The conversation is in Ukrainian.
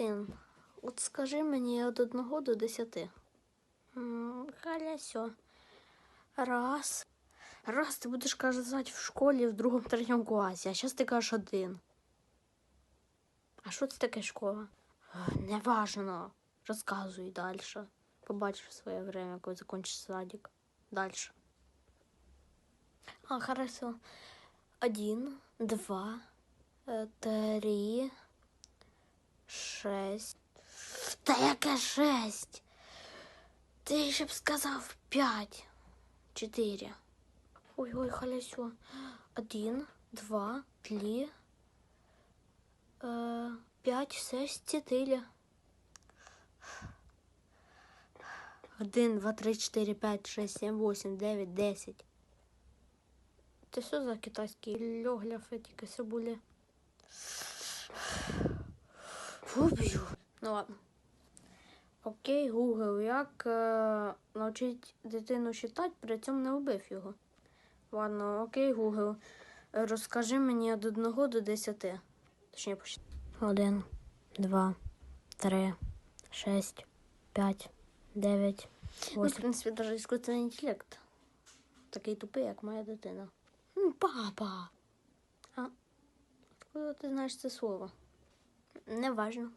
Син, от скажи мені від одного до десяти. Халясьо. Раз. Раз ти будеш казати в школі в другому третьому класі, а зараз ти кажеш один. А що це таке школа? Ех, Неважно. Розказуй далі. Побачиш своє время, коли закінчиш садик. Далі. А, хорошо. Один, два, э, три, шесть. Та яке шесть? Ти ще б сказав п'ять. Чотири. Ой-ой, халясю. Один, два, три, э, п'ять, шесть, чотири. Один, два, три, чотири, п'ять, шесть, сім, восемь, дев'ять, десять. Це що за китайські льогляфи, тільки собулі? Уб'ю. Ну ладно. Окей, Google, як е, навчити дитину читати, при цьому не вбив його? Ладно, окей, Google. е, Розкажи мені від 1 до 10. Точніше, почти. Один, два, три, шесть, п'ять, дев'ять, Ну, в принципі, навіть іскусственний інтелект. Такий тупий, як моя дитина. Папа. А откуда ти знаєш це слово? Неважно.